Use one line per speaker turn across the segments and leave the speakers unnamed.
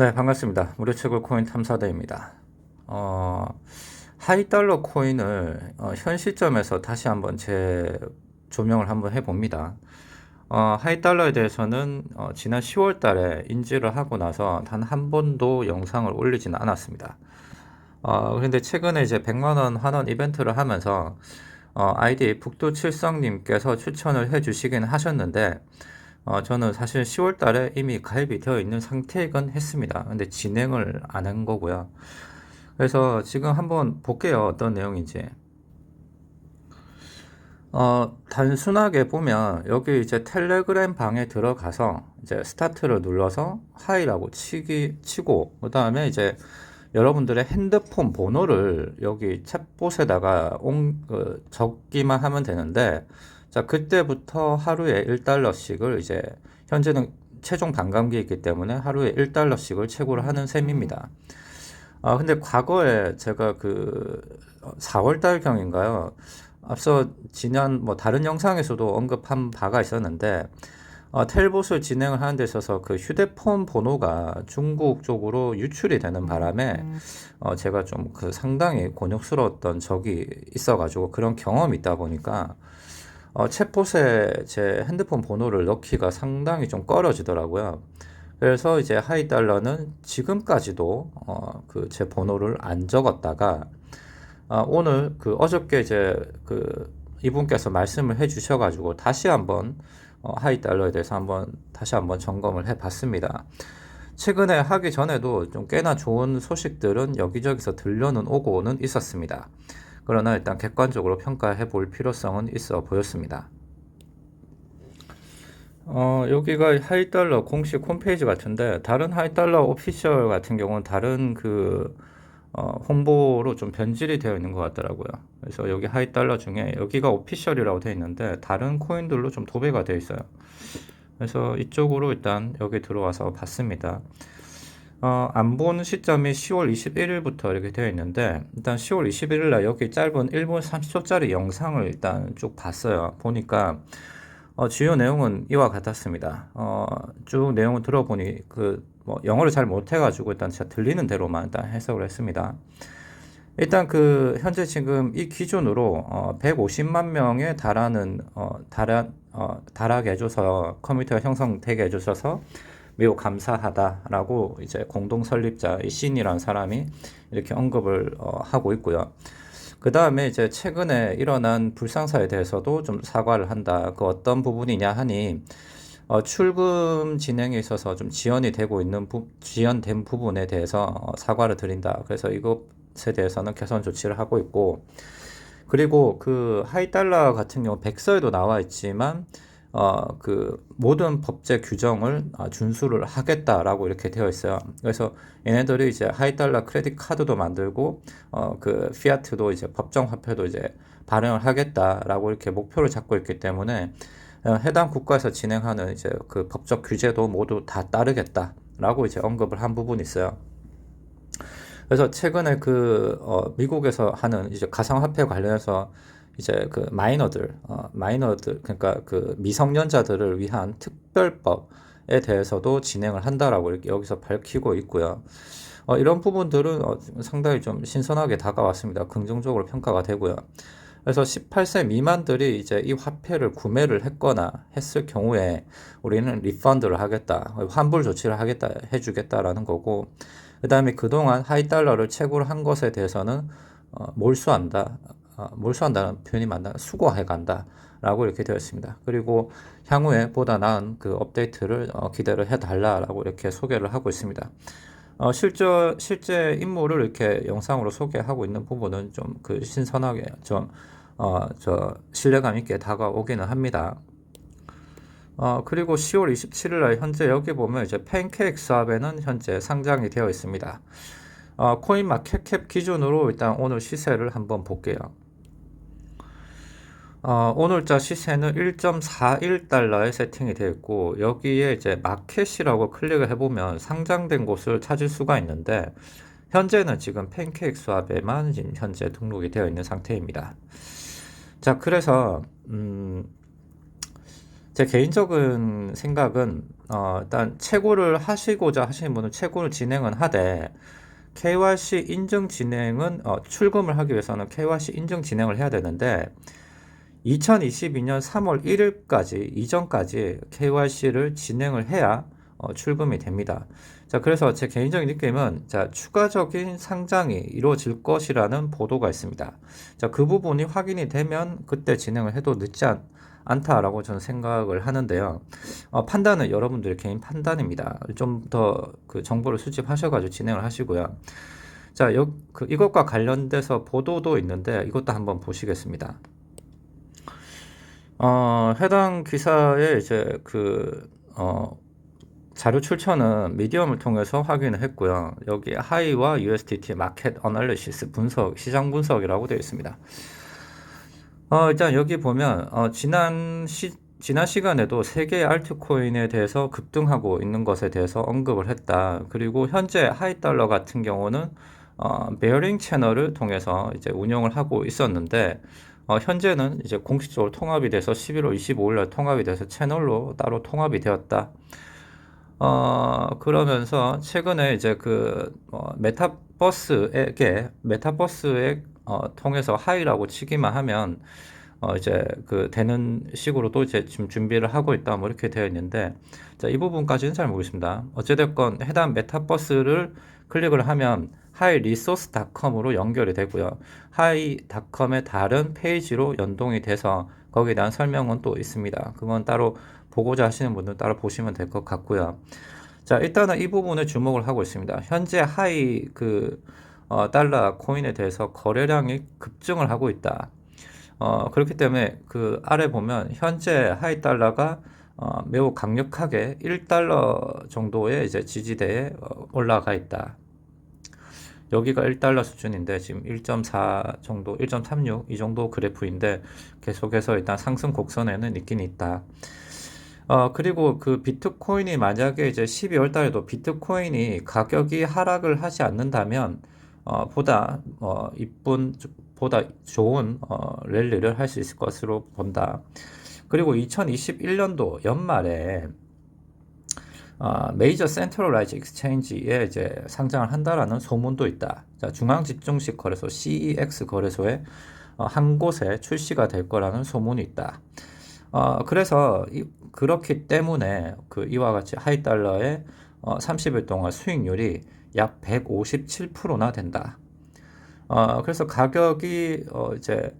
네, 반갑습니다. 무료 채굴 코인 탐사대입니다. 어, 하이달러 코인을 어, 현 시점에서 다시 한번 재 조명을 한번 해봅니다. 어, 하이달러에 대해서는 어, 지난 10월 달에 인지를 하고 나서 단 한 번도 영상을 올리지는 않았습니다. 어, 그런데 최근에 이제 100만원 환원 이벤트를 하면서 어, 아이디 북두칠성님께서 추천을 해주시긴 하셨는데 어, 저는 사실 10월 달에 이미 가입이 되어 있는 상태이긴 했습니다. 근데 진행을 안 한 거고요. 그래서 지금 한번 볼게요. 어떤 내용인지. 어, 단순하게 보면 여기 이제 텔레그램 방에 들어가서 이제 스타트를 눌러서 하이라고 치기, 치고, 그 다음에 이제 여러분들의 핸드폰 번호를 여기 챗봇에다가 옹, 그, 적기만 하면 되는데, 자, 그때부터 하루에 1달러씩을 이제, 현재는 최종 반감기이기 때문에 하루에 1달러씩을 채굴을 하는 셈입니다. 아, 근데 과거에 제가 그 4월달 경인가요? 앞서 지난 뭐 다른 영상에서도 언급한 바가 있었는데, 어, 텔봇을 진행을 하는 데 있어서 그 휴대폰 번호가 중국 쪽으로 유출이 되는 바람에 어, 제가 좀 그 상당히 곤욕스러웠던 적이 있어가지고 그런 경험이 있다 보니까 어, 챗봇에 제 핸드폰 번호를 넣기가 상당히 좀 꺼려지더라고요. 그래서 이제 하이달러는 지금까지도 어, 그 제 번호를 안 적었다가 아, 오늘 그 어저께 이제 그 이분께서 말씀을 해 주셔가지고 다시 한번 어, 하이달러에 대해서 한번 다시 한번 점검을 해 봤습니다. 최근에 하기 전에도 좀 꽤나 좋은 소식들은 여기저기서 들려는 오고는 있었습니다. 그러나 일단 객관적으로 평가해 볼 필요성은 있어 보였습니다. 어, 여기가 하이달러 공식 홈페이지 같은데 다른 하이달러 오피셜 같은 경우는 다른 그 어, 홍보로 좀 변질이 되어 있는 것 같더라고요. 그래서 여기 하이달러 중에 여기가 오피셜이라고 되어 있는데 다른 코인들로 좀 도배가 되어 있어요. 그래서 이쪽으로 일단 여기 들어와서 봤습니다. 어, 안 본 시점이 10월 21일부터 이렇게 되어 있는데 일단 10월 21일 날 여기 짧은 1분 30초짜리 영상을 일단 쭉 봤어요. 보니까 어, 주요 내용은 이와 같았습니다. 어, 쭉 내용을 들어보니 그 뭐 영어를 잘 못해가지고 일단 제가 들리는 대로만 일단 해석을 했습니다. 일단 그 현재 지금 이 기준으로 어, 150만 명에 달하는 어, 달하, 어, 달하게 해줘서 컴퓨터가 형성되게 해주셔서 매우 감사하다라고 이제 공동 설립자 이 신이라는 사람이 이렇게 언급을 어, 하고 있고요. 그 다음에 이제 최근에 일어난 불상사에 대해서도 좀 사과를 한다. 그 어떤 부분이냐 하니 어, 출금 진행에 있어서 좀 지연이 되고 있는 부, 지연된 부분에 대해서 어, 사과를 드린다. 그래서 이것에 대해서는 개선 조치를 하고 있고 그리고 그 하이달러 같은 경우 백서에도 나와 있지만 어, 그 모든 법제 규정을 어, 준수를 하겠다라고 이렇게 되어 있어요. 그래서 얘네들이 이제 하이달러 크레딧 카드도 만들고 어, 그 피아트도 이제 법정 화폐도 이제 발행을 하겠다라고 이렇게 목표를 잡고 있기 때문에 어, 해당 국가에서 진행하는 이제 그 법적 규제도 모두 다 따르겠다라고 이제 언급을 한 부분이 있어요. 그래서 최근에 그 어, 미국에서 하는 이제 가상화폐 관련해서 이제 그 마이너들, 어, 마이너들, 그러니까 그 미성년자들을 위한 특별법에 대해서도 진행을 한다라고 이렇게 여기서 밝히고 있고요. 어, 이런 부분들은 어, 상당히 좀 신선하게 다가왔습니다. 긍정적으로 평가가 되고요. 그래서 18세 미만들이 이제 이 화폐를 구매를 했거나 했을 경우에 우리는 리펀드를 하겠다, 환불 조치를 하겠다, 해주겠다라는 거고, 그 다음에 그동안 하이달러를 채굴 한 것에 대해서는 어, 몰수한다. 어, 몰수한다는 표현이 맞나 수거해 간다라고 이렇게 되어 있습니다. 그리고 향후에 보다 나은 그 업데이트를 어, 기대를 해달라라고 이렇게 소개를 하고 있습니다. 어, 실제 실제 임무를 이렇게 영상으로 소개하고 있는 부분은 좀 그 신선하게 좀 어, 저 신뢰감 있게 다가오기는 합니다. 어, 그리고 10월 27일 날 현재 여기 보면 이제 팬케이크 수업에는 현재 상장이 되어 있습니다. 어, 코인 마켓캡 기준으로 일단 오늘 시세를 한번 볼게요. 어, 오늘자 시세는 1.41달러에 세팅이 되어 있고 여기에 이제 마켓이라고 클릭을 해보면 상장된 곳을 찾을 수가 있는데 현재는 지금 팬케이크 수압에만 지금 현재 등록이 되어 있는 상태입니다. 자, 그래서 음, 제 개인적인 생각은 어, 일단 채굴을 하시고자 하시는 분은 채굴을 진행은 하되 KYC 인증 진행은 어, 출금을 하기 위해서는 KYC 인증 진행을 해야 되는데 2022년 3월 1일까지 이전까지 KYC를 진행을 해야 어, 출금이 됩니다. 자, 그래서 제 개인적인 느낌은 자, 추가적인 상장이 이루어질 것이라는 보도가 있습니다. 자, 그 부분이 확인이 되면 그때 진행을 해도 늦지 않, 않다라고 저는 생각을 하는데요. 어, 판단은 여러분들의 개인 판단입니다. 좀 더 그 정보를 수집하셔가지고 진행을 하시고요. 자, 여, 그 이것과 관련돼서 보도도 있는데 이것도 한번 보시겠습니다. 어, 해당 기사에 이제 그, 어, 자료 출처는 미디엄을 통해서 확인을 했고요. 여기 하이와 USDT 마켓 어널리시스 분석, 시장 분석이라고 되어 있습니다. 어, 일단 여기 보면 어, 지난 시, 지난 시간에도 세 개의 알트코인에 대해서 급등하고 있는 것에 대해서 언급을 했다. 그리고 현재 하이달러 같은 경우는 어, 베어링 채널을 통해서 이제 운영을 하고 있었는데 어, 현재는 이제 공식적으로 통합이 돼서 11월 25일 날 통합이 돼서 채널로 따로 통합이 되었다. 어, 그러면서 최근에 이제 그 어, 메타버스에게 메타버스에 어, 통해서 하이라고 치기만 하면 어, 이제 그 되는 식으로도 이제 지금 준비를 하고 있다 뭐 이렇게 되어 있는데 자, 이 부분까지는 잘 모르겠습니다. 어찌됐건 해당 메타버스를 클릭을 하면 하이리소스닷컴으로 연결이 되고요. 하이닷컴의 다른 페이지로 연동이 돼서 거기에 대한 설명은 또 있습니다. 그건 따로 보고자 하시는 분들 따로 보시면 될 것 같고요. 자, 일단은 이 부분에 주목을 하고 있습니다. 현재 하이 그 어, 달러 코인에 대해서 거래량이 급증을 하고 있다. 어, 그렇기 때문에 그 아래 보면 현재 하이 달러가 어, 매우 강력하게 1달러 정도의 이제 지지대에 어, 올라가 있다. 여기가 1달러 수준인데 지금 1.4 정도, 1.36 이 정도 그래프인데 계속해서 일단 상승 곡선에는 있긴 있다. 어, 그리고 그 비트코인이 만약에 이제 12월 달에도 비트코인이 가격이 하락을 하지 않는다면 어, 보다 어, 이쁜 보다 좋은 어, 랠리를 할 수 있을 것으로 본다. 그리고 2021년도 연말에 어, 메이저 센트럴라이즈 익스체인지에 이제 상장을 한다라는 소문도 있다. 자, 중앙 집중식 거래소 CEX 거래소에 어, 한 곳에 출시가 될 거라는 소문이 있다. 어, 그래서 이, 그렇기 때문에 그 이와 같이 하이 달러의 어, 30일 동안 수익률이 약 157%나 된다. 어, 그래서 가격이 어, 이제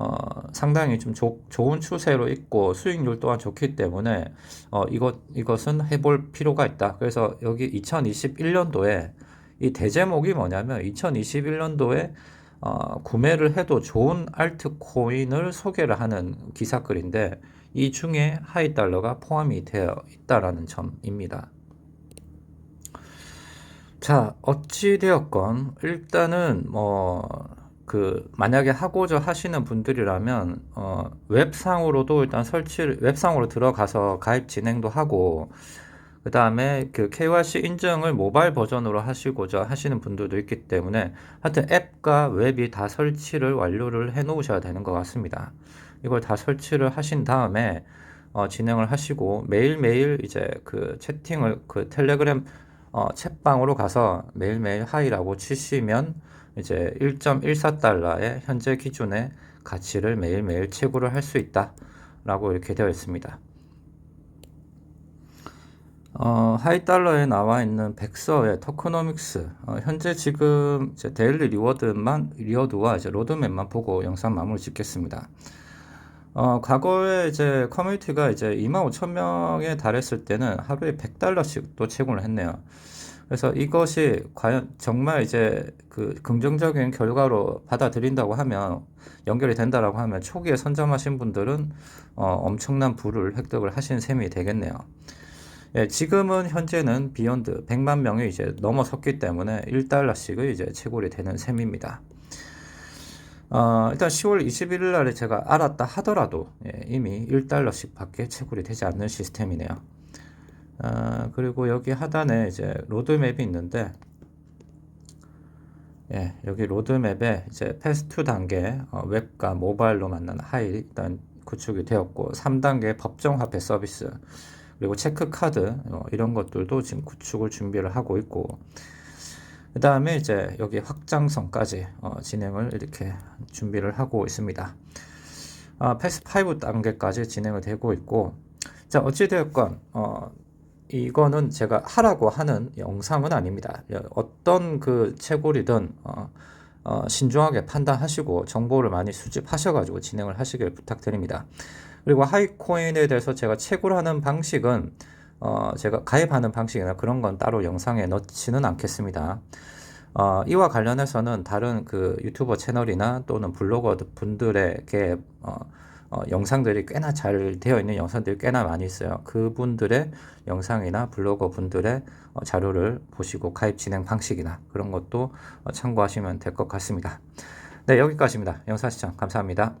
어, 상당히 좀 조, 좋은 추세로 있고 수익률 또한 좋기 때문에 어, 이것 이것은 해볼 필요가 있다. 그래서 여기 2021년도에 이 대제목이 뭐냐면 2021년도에 어, 구매를 해도 좋은 알트코인을 소개를 하는 기사글인데 이 중에 하이달러가 포함이 되어 있다라는 점입니다. 자, 어찌 되었건 일단은 뭐 그 만약에 하고자 하시는 분들이라면 어 웹상으로도 일단 설치를 웹상으로 들어가서 가입 진행도 하고 그 다음에 그 KYC 인증을 모바일 버전으로 하시고자 하시는 분들도 있기 때문에 하여튼 앱과 웹이 다 설치를 완료를 해 놓으셔야 되는 것 같습니다. 이걸 다 설치를 하신 다음에 어, 진행을 하시고 매일매일 이제 그 채팅을 그 텔레그램 어, 챗방으로 가서 매일매일 하이라고 치시면 이제 1.14달러의 현재 기준의 가치를 매일매일 채굴을 할 수 있다 라고 이렇게 되어 있습니다. 어, 하이달러에 나와 있는 백서의 토크노믹스 어, 현재 지금 이제 데일리 리워드만 리워드와 이제 로드맵만 보고 영상 마무리 짓겠습니다. 어, 과거에 이제 커뮤니티가 이제 2만 5천 명에 달했을 때는 하루에 100달러씩 또 채굴을 했네요. 그래서 이것이 과연 정말 이제 그 긍정적인 결과로 받아들인다고 하면 연결이 된다라고 하면 초기에 선점하신 분들은 어, 엄청난 부를 획득을 하신 셈이 되겠네요. 예, 지금은 현재는 비욘드 100만 명이 이제 넘어섰기 때문에 1달러씩의 이제 채굴이 되는 셈입니다. 어, 일단 10월 21일 날에 제가 알았다 하더라도 예, 이미 1달러씩 밖에 채굴이 되지 않는 시스템이네요. 어, 그리고 여기 하단에 이제 로드맵이 있는데 예, 여기 로드맵에 이제 패스 2 단계 어, 웹과 모바일로 만나는 하이 일단 구축이 되었고 3단계 법정 화폐 서비스 그리고 체크 카드 어, 이런 것들도 지금 구축을 준비를 하고 있고 그 다음에 이제 여기 확장성까지 어, 진행을 이렇게 준비를 하고 있습니다. 아, 패스 5 단계까지 진행을 되고 있고 자 어찌되었건 어, 이거는 제가 하라고 하는 영상은 아닙니다. 어떤 그 채굴이든 어, 어, 신중하게 판단하시고 정보를 많이 수집하셔가지고 진행을 하시길 부탁드립니다. 그리고 하이코인에 대해서 제가 채굴하는 방식은 어, 제가 가입하는 방식이나 그런 건 따로 영상에 넣지는 않겠습니다. 어, 이와 관련해서는 다른 그 유튜버 채널이나 또는 블로거 분들에게 어, 어, 영상들이 꽤나 잘 되어 있는 영상들이 꽤나 많이 있어요. 그분들의 영상이나 블로거 분들의 어, 자료를 보시고 가입 진행 방식이나 그런 것도 어, 참고하시면 될 것 같습니다. 네, 여기까지입니다. 영상 시청 감사합니다.